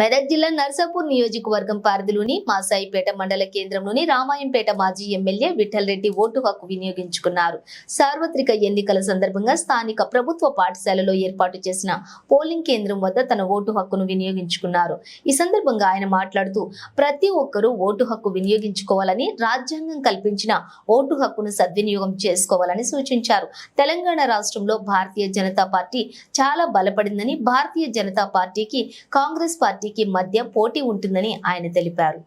మెదక్ జిల్లా నర్సాపూర్ నియోజకవర్గం పరిధిలోని మాసాయిపేట మండల కేంద్రంలోని రామాయంపేట మాజీ ఎమ్మెల్యే విఠల్ రెడ్డి ఓటు హక్కు వినియోగించుకున్నారు. సార్వత్రిక ఎన్నికల సందర్భంగా స్థానిక ప్రభుత్వ పాఠశాలలో ఏర్పాటు చేసిన పోలింగ్ కేంద్రం వద్ద తన ఓటు హక్కును వినియోగించుకున్నారు. ఈ సందర్భంగా ఆయన మాట్లాడుతూ ప్రతి ఒక్కరూ ఓటు హక్కు వినియోగించుకోవాలని రాజ్యాంగం కల్పించిన ఓటు హక్కును సద్వినియోగం చేసుకోవాలని సూచించారు. తెలంగాణ రాష్ట్రంలో భారతీయ జనతా పార్టీ చాలా బలపడిందని భారతీయ జనతా పార్టీకి కాంగ్రెస్ పార్టీకి మధ్య పోటీ ఉంటుందని ఆయన తెలిపారు.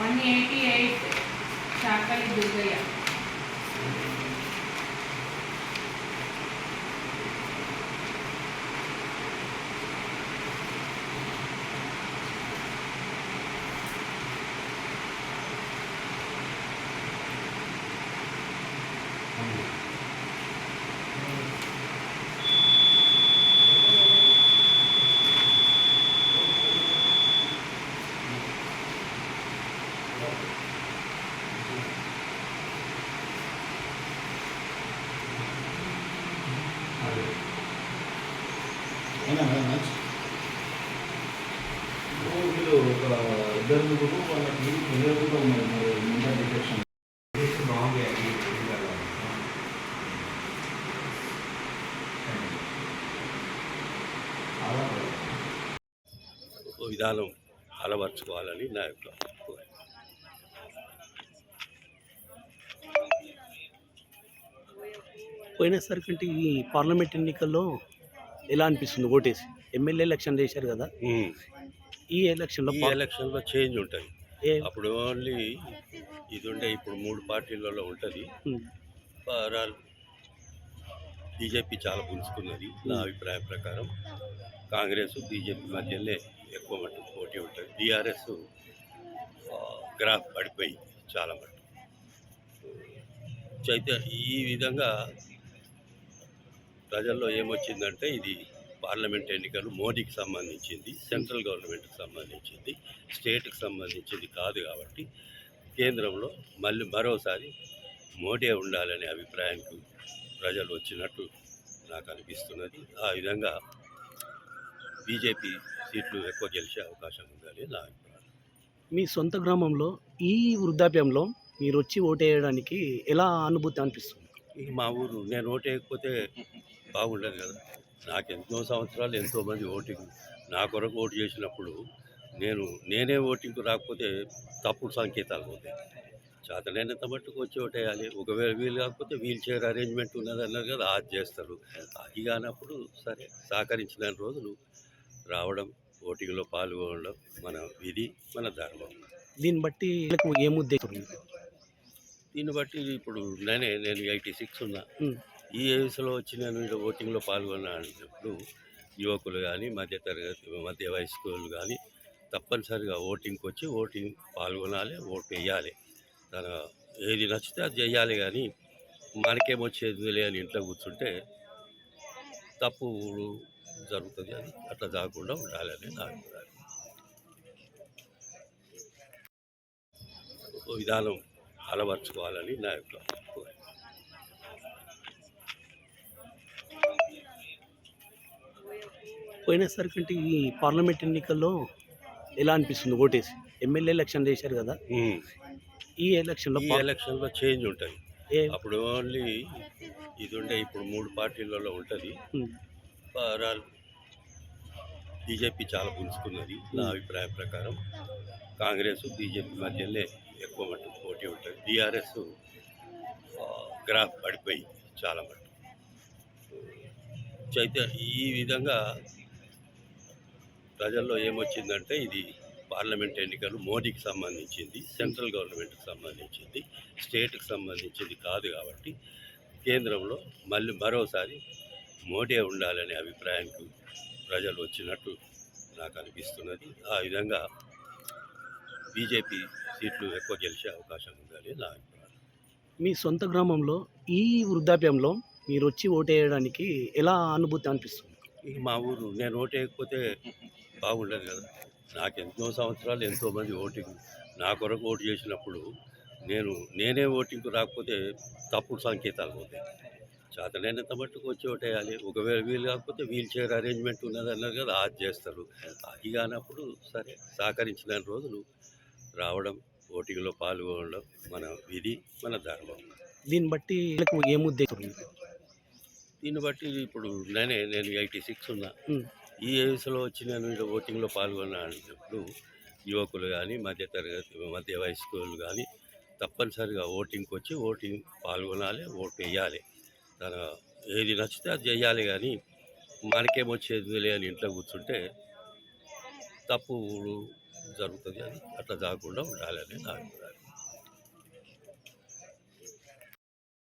One eighty eight Chakali Durgaiah. ఇద్దరు ముగ్గురు వాళ్ళకి తెలియకుండా ఉన్నారు మరి మెంటల్ డిటెక్షన్ విధానం అలవర్చుకోవాలని నా యొక్క. పోయినసారి కంటే ఈ పార్లమెంట్ ఎన్నికల్లో ఎలా అనిపిస్తుంది ఓటేసి? ఎమ్మెల్యే ఎలక్షన్ చేశారు కదా. ఈ ఎలక్షన్లో ఈ ఎలక్షన్లో చేంజ్ ఉంటుంది అప్పుడు ఓన్లీ ఇది ఉండే ఇప్పుడు మూడు పార్టీలలో ఉంటుంది. బీజేపీ చాలా పుంజుకున్నది నా అభిప్రాయం ప్రకారం. కాంగ్రెస్ బీజేపీ మధ్యనే ఎక్కువ మటుకు పోటీ ఉంటుంది. బీఆర్ఎస్ గ్రాఫ్ పడిపోయి చాలా మటుకు చైతే ఈ విధంగా ప్రజల్లో ఏమొచ్చిందంటే ఇది పార్లమెంట్ ఎన్నికలు మోడీకి సంబంధించింది సెంట్రల్ గవర్నమెంట్కి సంబంధించింది స్టేట్కి సంబంధించింది కాదు కాబట్టి కేంద్రంలో మళ్ళీ మరోసారి మోడీ ఉండాలనే అభిప్రాయానికి ప్రజలు వచ్చినట్టు నాకు అనిపిస్తున్నది. ఆ విధంగా బీజేపీ సీట్లు ఎక్కువ గెలిచే అవకాశం ఉందని నా అభిప్రాయం. మీ సొంత గ్రామంలో ఈ వృద్ధాప్యంలో మీరు వచ్చి ఓటేయడానికి ఎలా అనుభూతి అనిపిస్తుంది? మా ఊరు నేను ఓటు వేయకపోతే బాగుండదు కదా. నాకు ఎన్నో సంవత్సరాలు ఎంతోమంది ఓటింగ్ నా కొరకు ఓటు చేసినప్పుడు నేను నేనే ఓటింగ్కు రాకపోతే తప్పుడు సంకేతాలు పోతాయి. చేతనైనంత మట్టుకు వచ్చి ఓటేయాలి ఒకవేళ వీలు కాకపోతే వీల్ చైర్ అరేంజ్మెంట్ ఉన్నది అన్నారు కదా అది చేస్తారు. అది కానప్పుడు సరే సహకరించిన రోజులు రావడం ఓటింగ్లో పాల్గొనడం మన విధి మన ధర్మం. దీన్ని బట్టి వీళ్ళకు ఏం ఉద్దేశం? ఉంది? దీన్ని బట్టి ఇప్పుడు నేనే నేను ఎయిటీ సిక్స్ ఉన్నా. ఈ వయసులో వచ్చి నేను ఇక్కడ ఓటింగ్లో పాల్గొన్నప్పుడు యువకులు కానీ మధ్య తరగతి మధ్య వయస్కులు కానీ తప్పనిసరిగా ఓటింగ్కి వచ్చి ఓటింగ్ పాల్గొనాలి ఓటు వేయాలి. తన ఏది నచ్చితే అది చేయాలి కానీ మనకేమొచ్చేది లేని ఇంట్లో కూర్చుంటే తప్పు జరుగుతుంది అది అట్లా జరగకుండా ఉండాలని నా అభిప్రాయం విధానం అలవర్చుకోవాలని నా కోరిక. పోయినసారి కంటే ఈ పార్లమెంట్ ఎన్నికల్లో ఎలా అనిపిస్తుంది ఓటేసి ఎమ్మెల్యే ఎలక్షన్ చేశారు కదా. ఈ ఎలక్షన్లో ఈ ఎలక్షన్లో చేంజ్ ఉంటుంది. అప్పుడు ఓన్లీ ఇది ఉండే ఇప్పుడు మూడు పార్టీలలో ఉంటుంది. బీజేపీ చాలా పుంజుకున్నది నా అభిప్రాయం ప్రకారం. కాంగ్రెస్ బీజేపీ మధ్యనే ఎక్కువ మటుకు పోటీ ఉంటుంది. బీఆర్ఎస్ గ్రాఫ్ పడిపోయి చాలా మటుకు చైతే ఈ విధంగా ప్రజల్లో ఏమొచ్చిందంటే ఇది పార్లమెంట్ ఎన్నికలు మోడీకి సంబంధించింది సెంట్రల్ గవర్నమెంట్కి సంబంధించింది స్టేట్కి సంబంధించింది కాదు కాబట్టి కేంద్రంలో మళ్ళీ మరోసారి మోడీ ఉండాలనే అభిప్రాయానికి ప్రజలు వచ్చినట్టు నాకు అనిపిస్తున్నది. ఆ విధంగా బీజేపీ సీట్లు ఎక్కువ గెలిచే అవకాశం ఉందని నా అభిప్రాయం. మీ సొంత గ్రామంలో ఈ వృద్ధాప్యంలో మీరు వచ్చి ఓటేయడానికి ఎలా అనుభూతి అనిపిస్తుంది? మా ఊరు నేను ఓటు వేయకపోతే బాగుండదు కదా. నాకు ఎన్నో సంవత్సరాలు ఎంతోమంది ఓటింగ్ నా కొరకు ఓటు చేసినప్పుడు నేను నేనే ఓటింగ్కు రాకపోతే తప్పుడు సంకేతాలు పోతాయి చేతనైనంత మట్టుకు వచ్చి ఓటేయాలి ఒకవేళ వీలు కాకపోతే వీల్ చైర్ అరేంజ్మెంట్ ఉన్నది అన్నారు కదా అది చేస్తారు. అది కానప్పుడు సరే సహకరించిన రోజులు రావడం ఓటింగ్లో పాల్గొనడం మన విధి మన ధర్మం. దీన్ని బట్టి వీళ్ళకు ఏం ఉద్దేశం? దీన్ని బట్టి ఇప్పుడు నేనే నేను ఎయిటీ సిక్స్ ఉన్నా. ఈ వయసులో వచ్చి నేను ఇక్కడ ఓటింగ్లో పాల్గొన్నప్పుడు యువకులు కానీ మధ్య తరగతి మధ్య వయస్కులు కానీ తప్పనిసరిగా ఓటింగ్కి వచ్చి ఓటింగ్ పాల్గొనాలి ఓటు వేయాలి. తన ఏది నచ్చితే అది చేయాలి కానీ మనకేమొచ్చేది లేని ఇంట్లో కూర్చుంటే తప్పు జరుగుతుంది అని అట్లా కాకుండా ఉండాలని నా అభిప్రాయం.